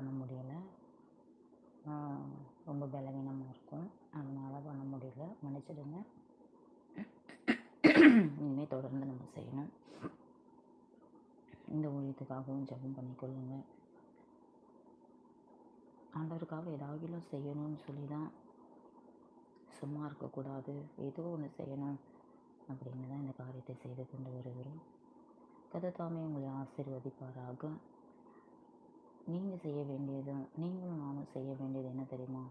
பண்ண முடியலை. ரொம்ப பலவீனமாக இருக்கும். அதனால் பண்ண முடியல. மன்னிச்சிடுங்க. இனிமேல் தொடர்ந்து நம்ம செய்யணும். இந்த ஊழியத்துக்காகவும் ஜெபம் பண்ணிக்கொள்ளுங்க. ஆண்டவருக்காக ஏதாவது செய்யணும்னு சொல்லி தான் சும்மா இருக்கக்கூடாது. ஏதோ ஒன்று செய்யணும் அப்படின்னு தான் இந்த காரியத்தை செய்து கொண்டு வருகிறோம். கதை தாமே உங்களை ஆசீர்வதிப்பாராக. நீங்கள் செய்ய வேண்டியதும் நீங்களும் நானும் செய்ய வேண்டியது என்ன தெரியுமா?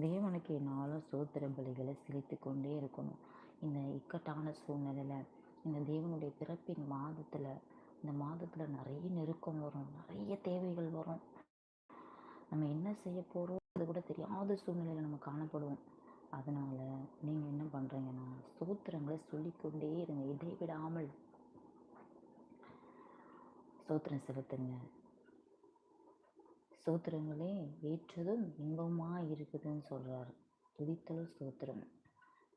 தேவனுக்கு என்னாலும் சோத்திர பலிகளை செலுத்தி கொண்டே இருக்கணும். இந்த இக்கட்டான சூழ்நிலையில் இந்த தேவனுடைய பிறப்பின் மாதத்தில் இந்த மாதத்தில் நிறைய நெருக்கம் வரும் நிறைய தேவைகள் வரும். நம்ம என்ன செய்ய போகிறோம் அது கூட தெரியாத சூழ்நிலையில் நம்ம காணப்படுவோம். அதனால் நீங்கள் என்ன பண்ணுறீங்கன்னா சூத்திரங்களை சொல்லிக்கொண்டே இருங்க இடைவிடாமல் சூத்திரம் செலுத்துங்க. ஸ்தோத்திரங்களே ஏற்றதும் இன்பமாக இருக்குதுன்னு சொல்கிறார் துதித்தலும் ஸ்தோத்திரம்.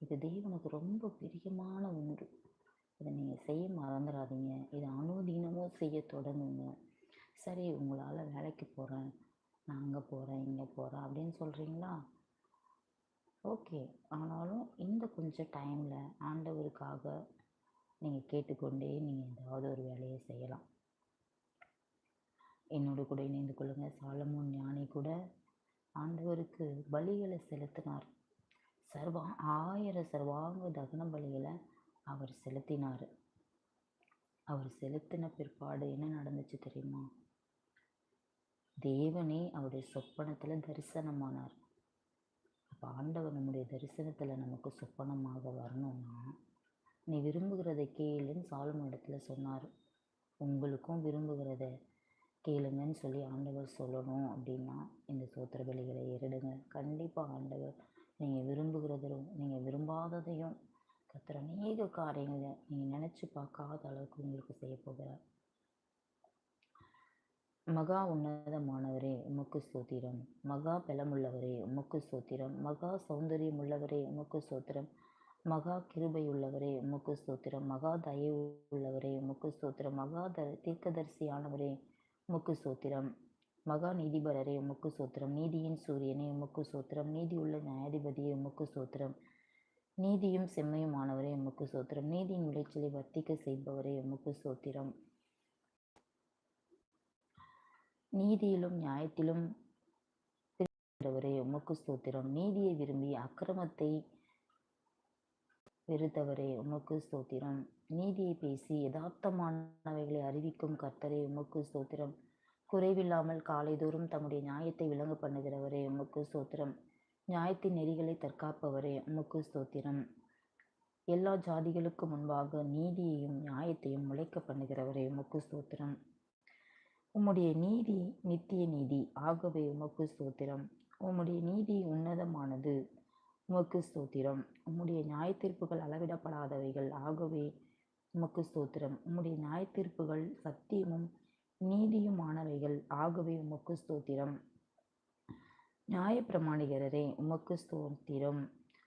இது தேவனுக்கு ரொம்ப பிரியமான ஒன்று. இதை நீங்கள் செய்ய மறந்துடாதீங்க இதை அனுதீனமும் செய்ய தொடங்குங்க. சரி உங்களால் வேலைக்கு போகிறேன் நான் அங்கே போகிறேன் இங்கே போகிறேன் அப்படின்னு சொல்கிறீங்களா ஓகே. ஆனாலும் இந்த கொஞ்சம் டைமில் ஆண்டவருக்காக நீங்கள் கேட்டுக்கொண்டே நீங்கள் ஏதாவது ஒரு வேலையை செய்யலாம். என்னோடு கூட இணைந்து கொள்ளுங்கள் சாலமோன் ஞானி கூட ஆண்டவருக்கு பலிகளை செலுத்தினார். சர்வா ஆயிரம் சர்வாங்க தகன பலிகளை அவர் செலுத்தினார். அவர் செலுத்தின பிற்பாடு என்ன நடந்துச்சு தெரியுமா? தேவனே அவருடைய சொப்பனத்தில் தரிசனமானார். அப்போ ஆண்டவர் நம்முடைய தரிசனத்தில் நமக்கு சொப்பனமாக வரணும்னா நீ விரும்புகிறதை கேளுன்னு சாலும் இடத்துல சொன்னார். உங்களுக்கும் விரும்புகிறத கேளுங்கன்னு சொல்லி ஆண்டவர் சொல்லணும் அப்படின்னா இந்த சோத்திர பலிகளை எரிடுங்க கண்டிப்பாக ஆண்டவர் நீங்கள் விரும்புகிறதையும் நீங்கள் விரும்பாததையும் கத்துற அநேக காரியங்களை நீங்கள் நினச்சி பார்க்காத அளவுக்கு உங்களுக்கு செய்ய போகிறார். மகா உன்னதமானவரே உமக்கு சோத்திரம். மகா பலமுள்ளவரே உமக்கு சோத்திரம். மகா சௌந்தரியம் உள்ளவரே உமக்கு சோத்திரம். மகா கிருபை உள்ளவரே உமக்கு சோத்திரம். மகா தயவு உள்ளவரே உமக்கு சோத்திரம். மகா த தீர்க்கதரிசியானவரே உமக்கு சோத்திரம் மகா நீதிபரரே உமக்கு சோத்திரம் நீதியின் சூரியனே உமக்கு சோத்திரம் நீதியுள்ள நியாயாதிபதியே உமக்கு சோத்திரம் நீதியும் செம்மையுமானவரே உமக்கு சோத்திரம் நீதியின் விளைச்சலை வர்த்திக்க செய்பவரே உமக்கு சோத்திரம் நீதியிலும் நியாயத்திலும் உமக்கு சோத்திரம் நீதியை விரும்பி அக்கிரமத்தை வெறுத்தவரே உமக்கு ஸ்தோத்திரம். நீதியை பேசி யதார்த்தமானவைகளை அறிவிக்கும் கர்த்தரே உமக்கு ஸ்தோத்திரம். குறைவில்லாமல் காலைதோறும் தம்முடைய நியாயத்தை விளங்க பண்ணுகிறவரே உமக்கு ஸ்தோத்திரம். நியாயத்தின் நெறிகளை தற்காப்பவரே உமக்கு ஸ்தோத்திரம். எல்லா ஜாதிகளுக்கு முன்பாக நீதியையும் நியாயத்தையும் முளைக்க பண்ணுகிறவரே உமக்கு ஸ்தோத்திரம். உம்முடைய நீதி நித்திய நீதி. ஆகவே உமக்கு ஸ்தோத்திரம். உம்முடைய நீதி உன்னதமானது. உமக்கு ஸ்தோத்திரம். உம்முடைய நியாயத்தீர்ப்புகள் அளவிடப்படாதவைகள் ஆகவே உமக்கு ஸ்தோத்திரம். உம்முடைய நியாயத்தீர்ப்புகள் சத்தியமும் நீதியுமானவைகள் ஆகவே உமக்கு ஸ்தோத்திரம். நியாயப்பிரமாணிகரரே உமக்கு ஸ்தோத்திரம்.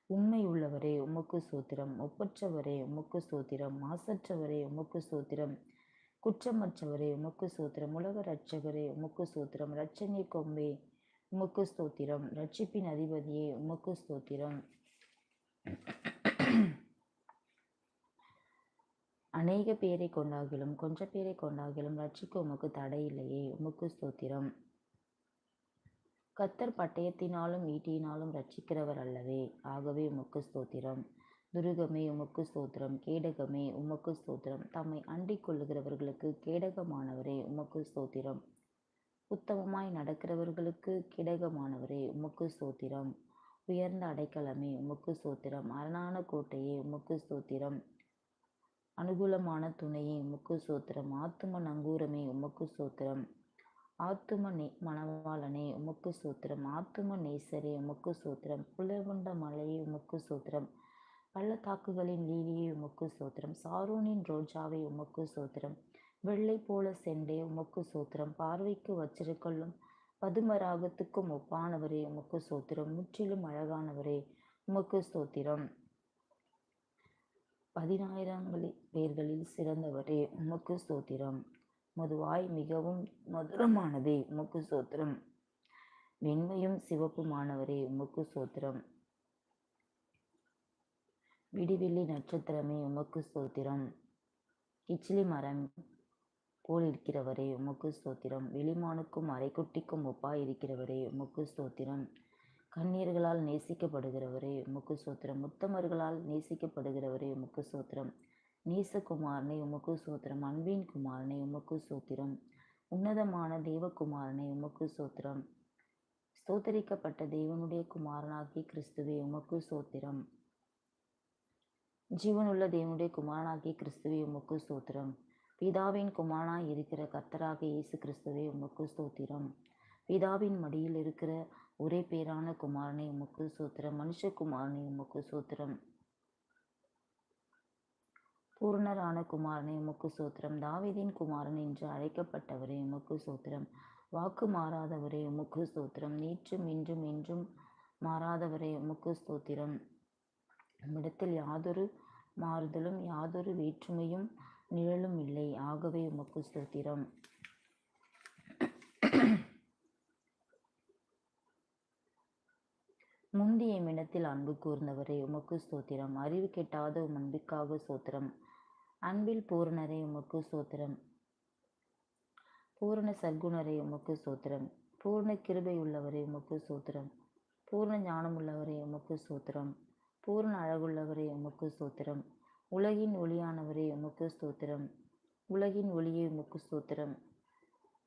உண்மை உள்ளவரே உமக்கு ஸ்தோத்திரம். ஒப்பற்றவரே உமக்கு ஸ்தோத்திரம். மாசற்றவரே உமக்கு ஸ்தோத்திரம். குற்றமற்றவரே உமக்கு சூத்திரம் உலக ரட்சகரே உமக்கு சூத்திரம் ரட்சணி கொம்பே உமக்கு ஸ்தோத்திரம் ரட்சிப்பின் அதிபதியே உமக்கு ஸ்தோத்திரம் அநேக பேரை கொண்டாகிலும் கொஞ்ச பேரை கொண்டாகிலும் ரட்சிக்க உமக்கு தடை இல்லையே உமக்கு ஸ்தோத்திரம் கத்தர் பட்டயத்தினாலும் ஈட்டியினாலும் ரட்சிக்கிறவர் அல்லவே ஆகவே உமக்கு ஸ்தோத்திரம் துருகமே உமக்கு ஸ்தோத்திரம் கேடகமே உமக்கு ஸ்தோத்திரம் தம்மை அண்டிக் கொள்ளுகிறவர்களுக்கு கேடகமானவரே உமக்கு ஸ்தோத்திரம் உத்தமமாய் நடக்கிறவர்களுக்கு கிடகமானவரே உமக்கு சோத்திரம் உயர்ந்த அடைக்கலமே உமக்கு சோத்திரம் அரணான கோட்டையே உமக்கு சோத்திரம் அனுகூலமான துணையே உமக்கு சோத்திரம் ஆத்தும நங்கூரமே உமக்கு சோத்திரம் ஆத்தும நே மணவாளனே உமக்கு சூத்திரம் ஆத்தும நேசரே உமக்கு சூத்திரம் புலவுண்ட மலையே உமக்கு சூத்திரம் பள்ளத்தாக்குகளின் லீலியே உமக்கு சோத்திரம் சாரோனின் ரோஜாவை உமக்கு சோத்திரம் வெள்ளை போல செண்டே உமக்கு சோத்திரம். பார்வைக்கு வச்சிருக்கொள்ளும் பதுமராகத்துக்கும் ஒப்பானவரே உமக்கு சோத்திரம். முற்றிலும் அழகானவரே உமக்கு ஸ்தோத்திரம் பதினாயிரங்களில் பேர்களில் சிறந்தவரே உமக்கு சோத்திரம். மதுவாய் மிகவும் மதுரமானதே உமக்கு சோத்திரம். வெண்மையும் சிவப்புமானவரே உமக்கு சோத்திரம். விடிவெள்ளி நட்சத்திரமே உமக்கு சோத்திரம். கிச்சிலி மரம் போல் இருக்கிறவரே உமக்கு ஸ்தோத்திரம். வெளிமானுக்கும் அரைக்குட்டிக்கும் ஒப்பாய் இருக்கிறவரே உமக்கு ஸ்தோத்திரம். கண்ணீர்களால் நேசிக்கப்படுகிறவரே உமக்கு சோத்திரம் முத்தமர்களால் நேசிக்கப்படுகிறவரே உமக்கு சோத்திரம் நீசகுமாரனை உமக்கு சோத்திரம் அன்பின் குமாரனை உமக்கு சோத்திரம் உன்னதமான தெய்வகுமாரனை உமக்கு சோத்திரம் ஸ்தோத்தரிக்கப்பட்ட தேவனுடைய குமாரனாகி கிறிஸ்துவே உமக்கு சோத்திரம் ஜீவனுள்ள தேவனுடைய குமாரனாகி கிறிஸ்துவே உமக்கு சோத்திரம் பிதாவின் குமாராய் இருக்கிற கர்த்தராக இயேசு கிறிஸ்துவே உமக்கு ஸ்தோத்திரம். பிதாவின் மடியில் இருக்கிற ஒரே பேரான குமாரனை உமக்கு சூத்திரம் மனுஷகுமாரனை உமக்கு சூத்திரம் பூர்ணரான குமாரனை உமக்கு சூத்திரம் தாவிதின் குமாரன் என்று அழைக்கப்பட்டவரே உமக்கு சூத்திரம் வாக்கு மாறாதவரே உமக்கு ஸ்தோத்திரம். நேற்றும் இன்றும் என்றும் மாறாதவரே உமக்கு ஸ்தோத்திரம். உம்மிடத்தில் யாதொரு மாறுதலும் யாதொரு வேற்றுமையும் நிழலும் இல்லை. ஆகவே உமக்கு ஸ்தோத்திரம். முந்திய மினத்தில் அன்பு கூர்ந்தவரே உமக்கு ஸ்தோத்திரம். அறிவு கெட்டாத உம் அன்பிற்காக சோத்திரம் அன்பில் பூரணரை உமக்கு சோத்திரம் பூரண சர்க்குணரை உமக்கு சோத்திரம் பூர்ண கிருபை உள்ளவரே உமக்கு சோத்திரம் பூர்ண ஞானம் உள்ளவரே உமக்கு சோத்திரம் பூர்ண அழகுள்ளவரே உமக்கு சோத்திரம் உலகின் ஒளியானவரே உமக்கு ஸ்தோத்திரம் உலகின் ஒளியே உமக்கு ஸ்தோத்திரம்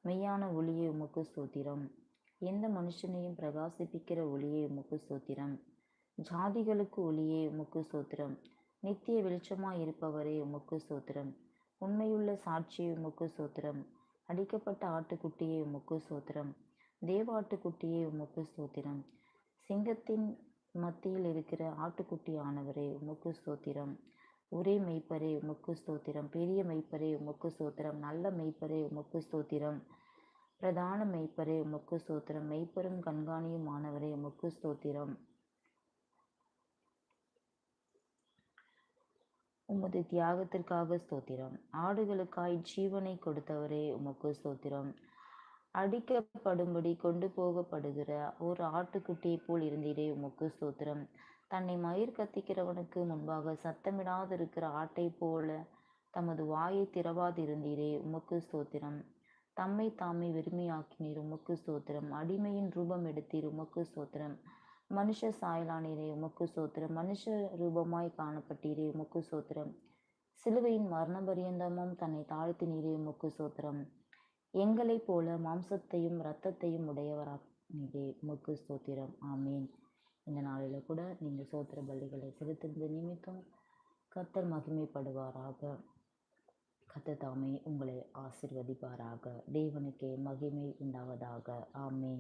மெய்யான ஒளியே உமக்கு ஸ்தோத்திரம் எந்த மனுஷனையும் பிரகாசிப்பிக்கிற ஒளியே உமக்கு ஸ்தோத்திரம் ஜாதிகளுக்கு ஒளியே உமக்கு ஸ்தோத்திரம் நித்திய வெளிச்சமாய் இருப்பவரே உமக்கு ஸ்தோத்திரம் உண்மையுள்ள சாட்சியே உமக்கு ஸ்தோத்திரம் அடிக்கப்பட்ட ஆட்டுக்குட்டியே உமக்கு ஸ்தோத்திரம் தேவாட்டுக்குட்டியே உமக்கு ஸ்தோத்திரம் சிங்கத்தின் மத்தியில் இருக்கிற ஆட்டுக்குட்டி ஆனவரே உமக்கு ஸ்தோத்திரம் ஒரே மெய்ப்பரே உமக்கு ஸ்தோத்திரம் பெரிய மெய்ப்பரே உமக்கு ஸ்தோத்திரம் நல்ல மெய்ப்பரே உமக்கு ஸ்தோத்திரம். பிரதான மெய்ப்பரே உமக்கு ஸ்தோத்திரம் மெய்ப்பரும் கண்காணியும் உமக்கு ஸ்தோத்திரம். உமது தியாகத்திற்காக ஸ்தோத்திரம். ஆடுகளுக்காய் ஜீவனை கொடுத்தவரே உமக்கு ஸ்தோத்திரம். அடிக்கப்படும்படி கொண்டு போகப்படுகிற ஒரு ஆட்டுக்குட்டியை போல் இருந்தீரே உமக்கு ஸ்தோத்திரம். தன்னை மயிர் கத்திக்கிறவனுக்கு முன்பாக சத்தமிடாதிருக்கிற ஆட்டை போல தமது வாயை திறவாதிருந்தீரே உமக்கு ஸ்தோத்திரம். தம்மை தாமே வெறுமையாக்கினீர் உமக்கு ஸ்தோத்திரம். அடிமையின் ரூபம் எடுத்தீர் உமக்கு ஸ்தோத்திரம். மனுஷ சாயலானீரே உமக்கு சோத்திரம் மனுஷ ரூபமாய் காணப்பட்டீரே உமக்கு சோத்திரம் சிலுவையின் மரண பரியந்தமும் தன்னை தாழ்த்தினீரே உமக்கு சோத்திரம் எங்களைப் போல மாம்சத்தையும் இரத்தத்தையும் உடையவரானீரே உமக்கு ஸ்தோத்திரம். ஆமீன். இந்த நாளில் கூட நீங்கள் சோத்திர பலிகளை செலுத்திருந்த நிமித்தம் கத்தர் மகிமைப்படுவாராக. கத்த தாமே உங்களை ஆசிர்வதிப்பாராக. தேவனுக்கே மகிமை உண்டாவதாக. ஆமே